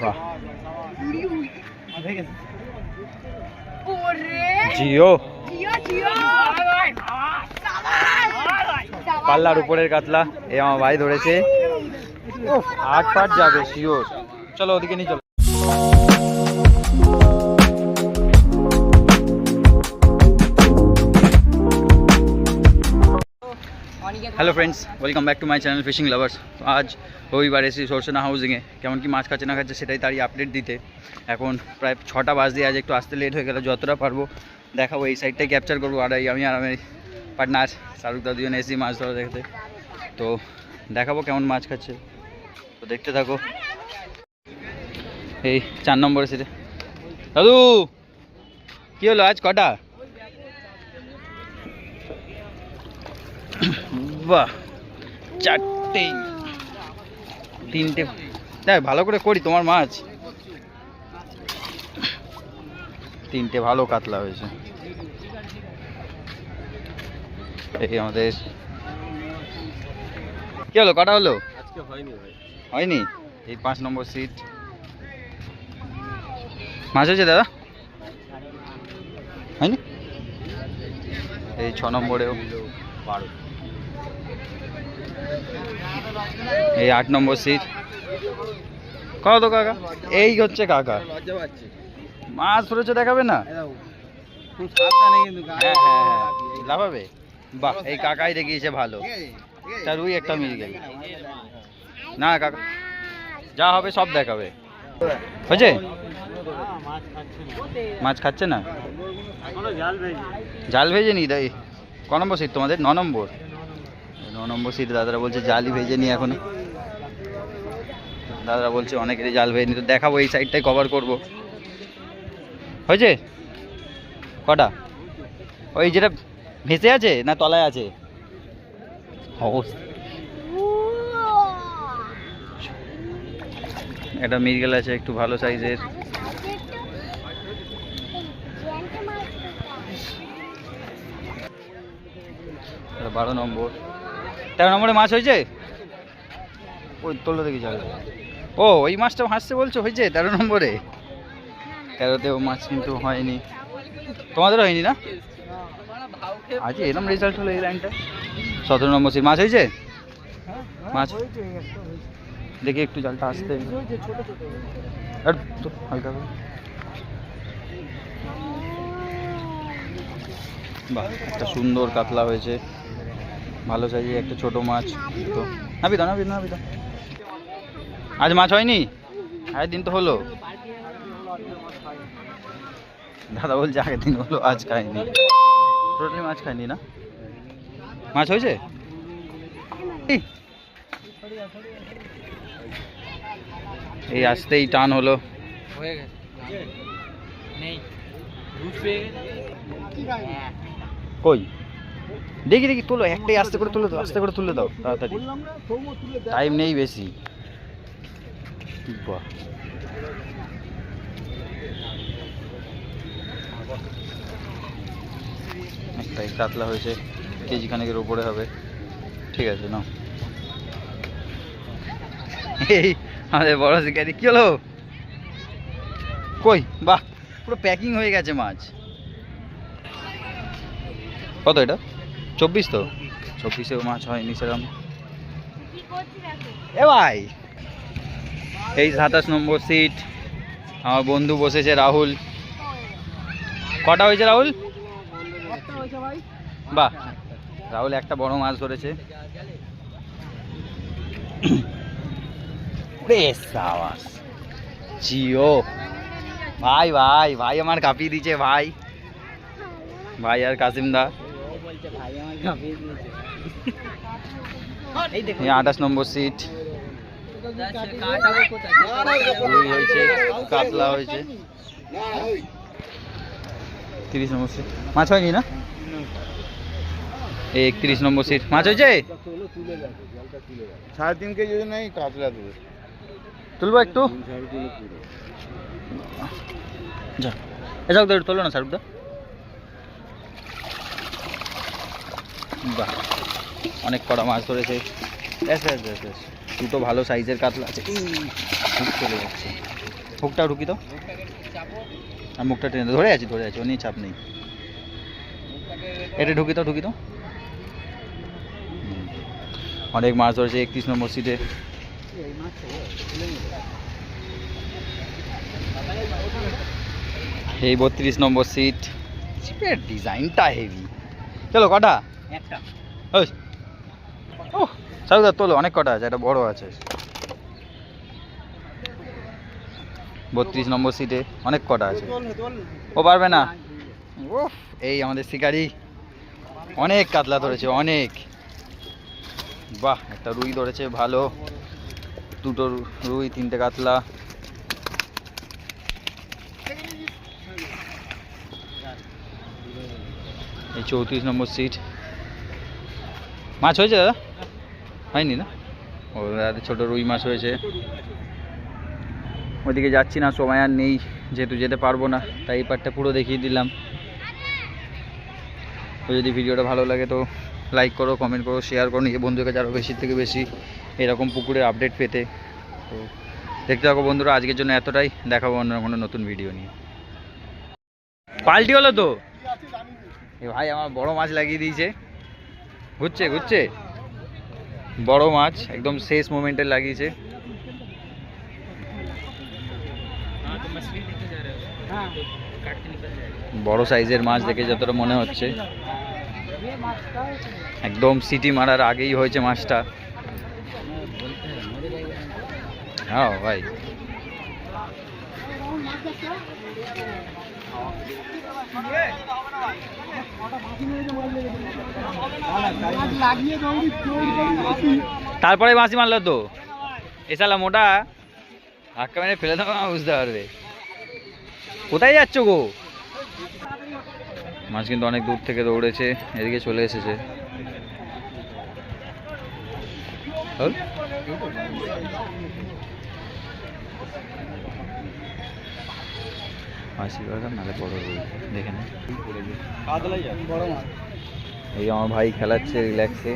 বাহ। জিও। পাল্লার উপরের কাতলা এ আমার ভাই ধরেছে। আট পাট যাবে শিওর। চলো ওদিকে নিয়ে চলো। Hello friends welcome back to my channel fishing lovers আজ রবিবার এসি সরসেনা হাউজিংয়ে কেমন কি মাছ খাচ্ছে না খাচ্ছে সেটাই তারই আপডেট দিতে এখন প্রায় ছটা বাজ দিয়ে আজ একটু আসতে লেট হয়ে গেল যতটা পারব দেখাবো এই সাইডটাই ক্যাপচার করব আর এই আমি আর আমি পার্টনার শাহরুখ দা দুজন এসি মাছ ধরা দেখতে তো দেখাবো কেমন মাছ খাচ্ছে তো দেখতে থাকো এই চার নম্বরে সিটে দাদু কি হলো আজ কটা বাহ চারটে। তিনটে। দেখ ভালো করে করি তোমার মাছ। তিনটে ভালো কাতলা হয়েছে। এই আমাদের। কি হলো কটা হলো? হয়নি এই পাঁচ নম্বর সিট মাছ হয়েছে দাদা? হয়নি? এই ছ নম্বরেও। বারো। এই আট নম্বর সিট কত কাকা? এই হচ্ছে কাকা। মাছ ধরেছে দেখাবে না? হ্যাঁ হ্যাঁ হ্যাঁ। লাভাবে বাহ, এই কাকাই দেখিয়েছে ভালো। তার রুই একটা মিল গেল। না কাকা, যা হবে সব দেখাবে। হয়েছে? মাছ খাচ্ছে না? জাল ভেজে নি। তাই। ক নম্বর সিট তোমাদের? ন নম্বর। ন নম্বর সিট দাদারা বলছে জালই ভেজে নি এখনও। দাদারা বলছে, অনেকেরই জাল ভেজে নি। তো দেখাবো, এই সাইডটাই কভার করব। হয়েছে? কটা? ওই যেটা ভেসে আছে না তলায় আছে? অবস্থা। একটা মিরগেল আছে, একটু ভালো সাইজের। বারো নম্বর। তেরো নম্বরে মাছ হয়েছে? ওই তোলো দেখি যাবে ও ওই মাছটা হাসছে বলছো? হয়েছে তেরো নম্বরে? তেরোতেও মাছ কিন্তু হয়নি। তোমাদেরও হয়নি না? আজ এরম রেজাল্ট হলো এই লাইনটা সতেরো নম্বর সিট মাছ হয়েছে? মাছ? দেখি একটু জালটা আসতে। আর হালকা করে। বাহ একটা সুন্দর কাতলা হয়েছে। ভালো সাইজে একটা ছোট মাছ। তো নাবি দাও নাবি দাও, নাবি দাও। আজ মাছ হয়নি? আগের দিন তো হলো। দাদা বলছে আগের দিন হলো আজ খাইনি। টোটালি মাছ খাইনি না? মাছ হয়েছে? এই। এই আসতেই টান হলো। হয়ে গেছে। নেই। কই? দেখি দেখি, তোলো, একটাই আস্তে করে তুলে দাও, আস্তে করে তুলে দাও, তাড়াতাড়ি। টাইম নেই বেশি। একটাই কাতলা হয়েছে, কেজি খানেকের উপরে হবে। ঠিক আছে, নাও। এই, আমাদের বড় শিকারি কি হলো? কই? বাহ, পুরো প্যাকিং হয়ে গেছে মাছ। কত এটা? চব্বিশ তো? চব্বিশেও মাছ হয়নি সেরকম। এ ভাই এই সাতাশ নম্বর সিট আমার বন্ধু বসেছে রাহুল। কটা হয়েছে রাহুল? বাহ রাহুল একটা বড় মাছ ধরেছে। জিও। ভাই ভাই ভাই আমার কাঁপিয়ে দিচ্ছে ভাই। ভাই আর কাসিম দা। এই আঠাশ নম্বর সিট হয়েছে কাতলা হয়েছে। তিরিশ নম্বর সিট মাছ হয়নি না? এই একত্রিশ নম্বর সিট মাছ হয়েছে? সাড়ে তিন কেজি নেই কাতলা দেবে। তুলবো একটু। যা। এসব তোলো না শাহরুখ দা। বাহ, অনেক কড়া মাছ ধরেছে। ব্যাস ব্যাস দুটো ভালো সাইজের কাতলা আছে। হুক চলে যাচ্ছে। হুকটা ঢুকি তো। আর মুখটা টেনে ধরে আছি ধরে আছি ও চাপ নেই। এটা ঢুকি তো ঢুকি তো। অনেক মাছ ধরেছে একত্রিশ নম্বর সিটে এই বত্রিশ নম্বর সিট ডিজাইনটা হেভি চলো, কটা। ও সাউদার তোলো অনেক কটা আছে একটা বড় আছে। বত্রিশ নম্বর সিটে অনেক কটা আছে। ও পারবে না। উফ এই আমাদের শিকারি। অনেক কাতলা ধরেছে অনেক। বাহ একটা রুই ধরেছে ভালো। দুটো রুই তিনটে কাতলা। এই চৌত্রিশ নম্বর সিট মাছ হয়েছে দাদা? হয়নি না? ও দাদা, ছোটো রুই মাছ হয়েছে। ওইদিকে যাচ্ছি না, সময় আর নেই, যেহেতু যেতে পারব না, তাই এই পার্টটা পুরো দেখিয়ে দিলাম। তো যদি ভিডিওটা ভালো লাগে তো লাইক করো কমেন্ট করো শেয়ার করো, নিজের বন্ধুকে আরও বেশি থেকে বেশি এরকম পুকুরের আপডেট পেতে। তো দেখতে থাকো বন্ধুরা, আজকের জন্য এতটাই দেখাবো অন্য কোনো নতুন ভিডিও নিয়ে। পাল্টি হলো তো? এ ভাই, আমার বড় মাছ লাগিয়ে দিয়েছে। ঘুরছে ঘুরছে। বড় মাছ, একদম শেষ মোমেন্টে লাগিয়েছে। বড় সাইজের মাছ দেখে যতটা মনে হচ্ছে। একদম সিটি মারার আগেই হয়েছে মাছটা। হ্যাঁ ভাই। তারপরে মাছি মারলো তো। এসালা মোটা, ধাক্কা মেরে ফেলে দেবো বুঝতে পারবে। কোথায় যাচ্ছ গো? মাছ কিন্তু অনেক দূর থেকে দৌড়েছে, এদিকে চলে এসেছে? মাসি বাগান নালে বড় রুই দেখে না এই আমার ভাই খেলাচ্ছে রিল্যাক্সে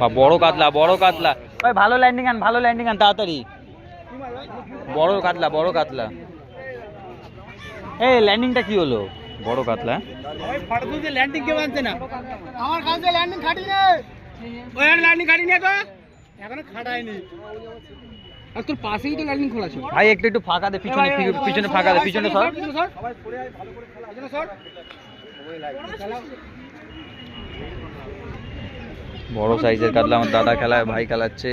বা বড় কাতলা বড় কাতলা। ভাই ভালো ল্যান্ডিং আন ভালো ল্যান্ডিং আন তাড়াতাড়ি। বড় কাতলা বড় কাতলা। এই ল্যান্ডিংটা কি হলো? বড় কাতলা। ল্যান্ডিং কে বানছে না। আমার কাছে ল্যান্ডিং খাটি নে। ওই ল্যান্ডিং খাটি নে তো। এখনও খাটায়নি। আর তোর পাশেই তো ল্যান্ডিং খোলা ছিল। ভাই একটু একটু ফাঁকা দে পিছনে পিছনে ফাঁকা দে পিছনে সর বড় সাইজের কাতলা আমার দাদা খেলায় ভাই খেলাচ্ছে।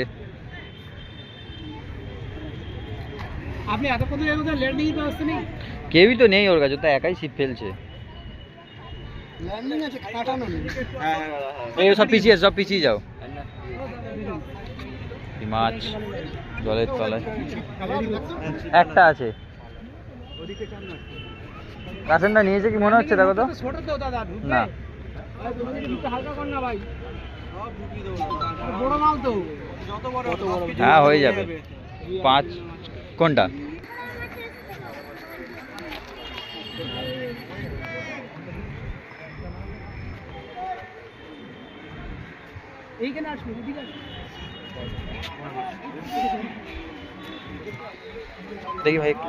আপনি এত কত জায়গা ল্যান্ডিং তো নেই কেউই তো নেই ওর কাছে তো একাই ছিপ ফেলছে ল্যান্ডিং আছে কাটানো নেই এই সব পিছিয়ে সব পিছিয়ে যাও। মাছ জলের তলায়। একটা আছে। নিয়েছে কি? মনে হচ্ছে দেখো তো। না। হ্যাঁ হয়ে যাবে। পাঁচ। কোনটা? এইখানে আসবে ঠিক আছে দেখি ভাই একটু।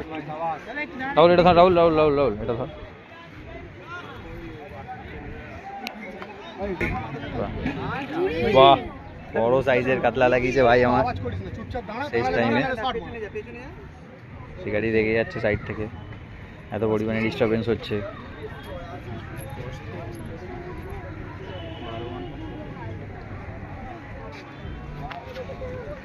রাহুল এটা ধর রাহুল রাহুল রাহুল রাহুল এটা ধর। বাহ। বড় সাইজের কাতলা লাগিয়েছে ভাই আমার। শেষ টাইমে শিকারি দেখে যাচ্ছে সাইড থেকে। এত পরিমাণে ডিস্টারবেন্স হচ্ছে।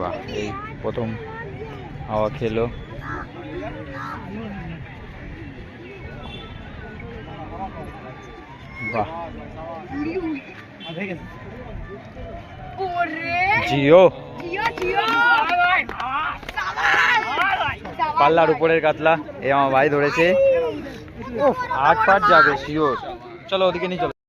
বা এই প্রথম হাওয়া খেলো। জিও। পাল্লার উপরের কাতলা এ আমার ভাই ধরেছে। আট পাট যাবে শিওর চলো ওদিকে নিয়ে চলো।